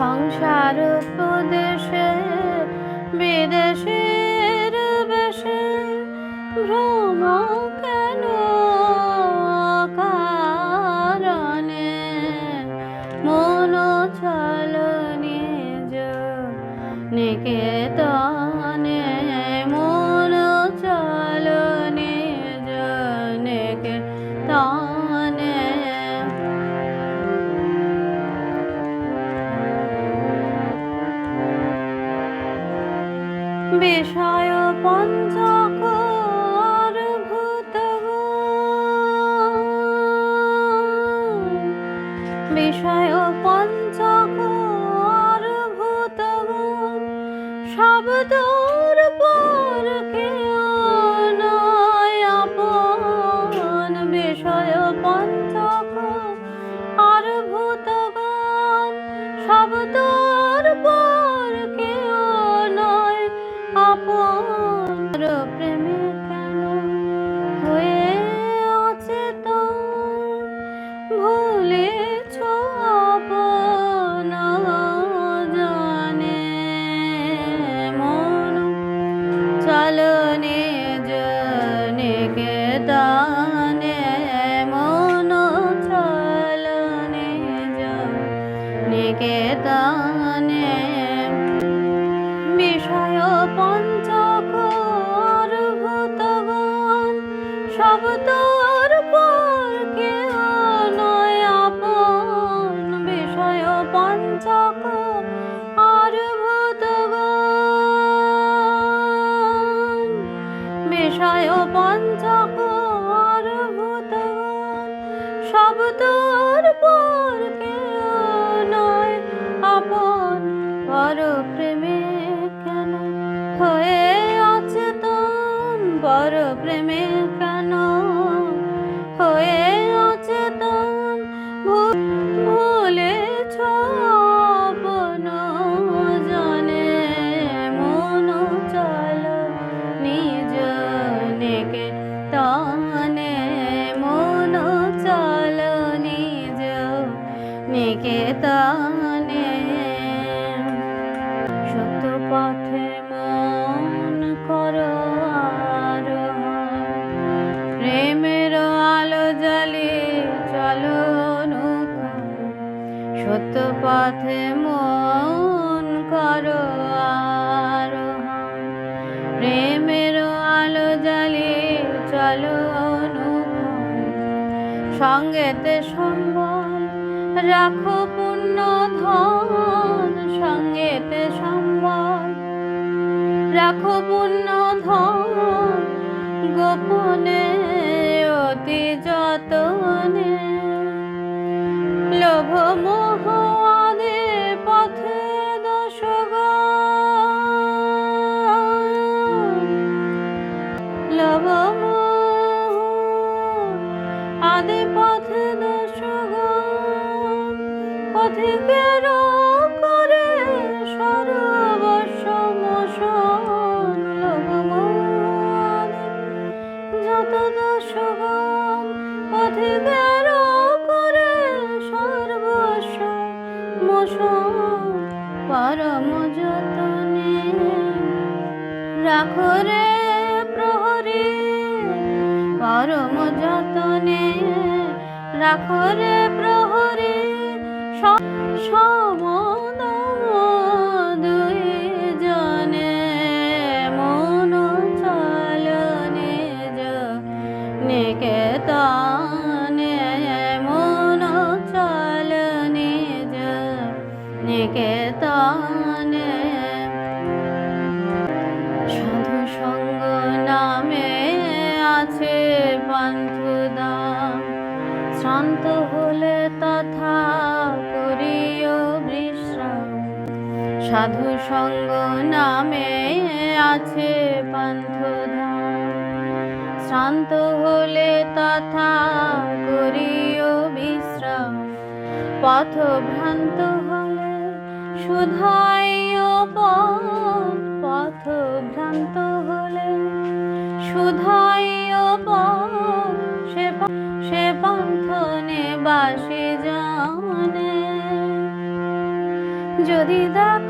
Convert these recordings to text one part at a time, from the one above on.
সংসার প্রদেশে বিদেশের বেশে ভ্রম কেন কারণে মন চল নিজ নিকেতনে বিষয় পঞ্চকর ভূত বিষয় শব্দর জনে বড় প্রেমে কেন হয়ে অচেতন ভু- ভুলেছ আপন জানে মন চল নিজ নেকে তনে মন চল নিজ নিকেতনে পথে মন করো আরোহণ। প্রেমের আলো জ্বালি চলো সঙ্গেতে সম্বল রাখো পুণ্য ধন, সঙ্গেতে সম্বল রাখো পুণ্য পথিকের করে সর্বস্ব মোশন লব যত দশগণ পথিকের করে সর্বস্ব মোশন পরম যতনে রাখো রে প্রহরী, পরম যতনে রাখো রে প্রহরী। স- সমদম দুই জনে মন চলনে নিকেতনে মন চলনে নিকেতনে সাধু সঙ্গ নামে আছে পান্থদাম শ্রান্ত হলে সাধু সঙ্গ নামে আছে পান্থধাম শ্রান্ত হলে তথা করিও বিশ্রাম। পথ ভ্রান্ত হলে শুধাইও পথ। ভ্রান্ত হলে শুধাইও পথ। সে সে পান্থনে বাসে জানে। যদি দেখো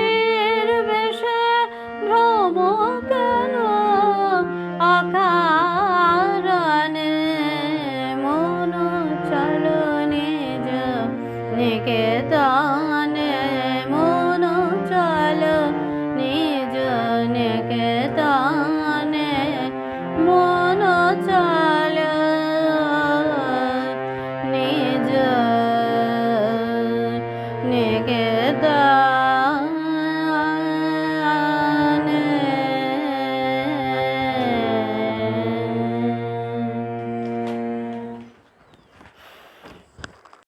你给的